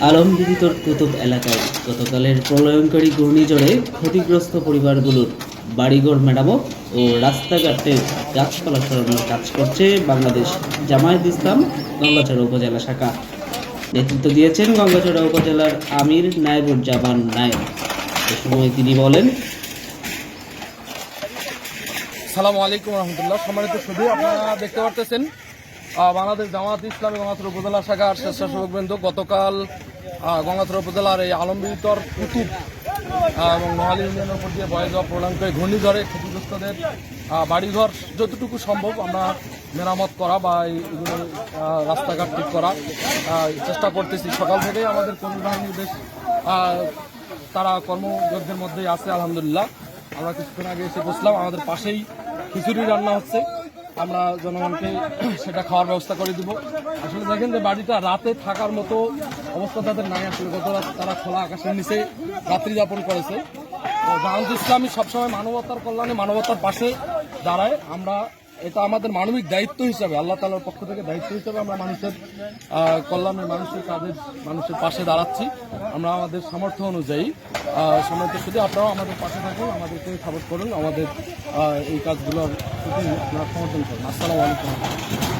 আলমগীরিতর কুতুব এলাকায় গতকালের প্রলয়ঙ্কারী ঘূর্ণিঝড়ে ক্ষতিগ্রস্ত পরিবারগুলোর বাড়িঘর মেরামত ও রাস্তাঘাটে গাছপালা সরানোর কাজ করছে বাংলাদেশ জামায়াত ইসলাম গঙ্গাচড়া উপজেলা শাখা। নেতৃত্ব দিয়েছেন গঙ্গাচড়া উপজেলার আমির নায়েবুজ্জামান নায়েব। এ সময় তিনি বলেন, সালামু আলাইকুম রহমতুল্লাহ। সম্মানিত শুধু আপনারা দেখতে পারতেছেন বাংলাদেশ জামাত ইসলামী গঙ্গাথর উপজেলা শাখার স্বেচ্ছাসেবকবৃন্দ গতকাল গঙ্গাথর উপজেলার এই আলমবিতর কুতুব এবং নোয়ালি ইউনিয়নের উপর দিয়ে বয়ে যাওয়া প্রলয়ঙ্করী ঘূর্ণিঝড়ে ক্ষতিগ্রস্তদের বাড়িঘর যতটুকু সম্ভব আমরা মেরামত করা বা আহ, রাস্তাঘাট ঠিক করা চেষ্টা করতেছি। সকাল থেকেই আমাদের কর্মী বাহিনী বেশ তারা কর্মযজ্ঞের মধ্যেই আছে আলহামদুলিল্লাহ। আমরা কিছুক্ষণ আগে এসে বসলাম আমাদের পাশেই খিচুড়ি রান্না হচ্ছে। আমরা জনগণকে সেটা খাওয়ার ব্যবস্থা করে দিব। আসলে দেখেন যে বাড়িটা রাতে থাকার মতো অবস্থা তাদের নাই আসলে। গত রাত তারা খোলা আকাশের নিচে রাত্রি যাপন করেছে। জাহান্ত ইসলামী সবসময় মানবতার কল্যাণে মানবতার পাশে দাঁড়ায়। আমরা এটা আমাদের মানবিক দায়িত্ব হিসাবে আল্লাহ তালার পক্ষ থেকে দায়িত্ব হিসাবে আমরা মানুষের আহ, কল্যাণে মানুষের কাজের মানুষের পাশে দাঁড়াচ্ছি। আমরা আমাদের সামর্থ্য অনুযায়ী সামর্থ্য শুধু আপনারাও আমাদের পাশে থাকুন, আমাদেরকে সাপোর্ট করুন, আমাদের এই কাজগুলোর প্রতি আপনারা সমর্থন করুন। আসসালামু আলাইকুম।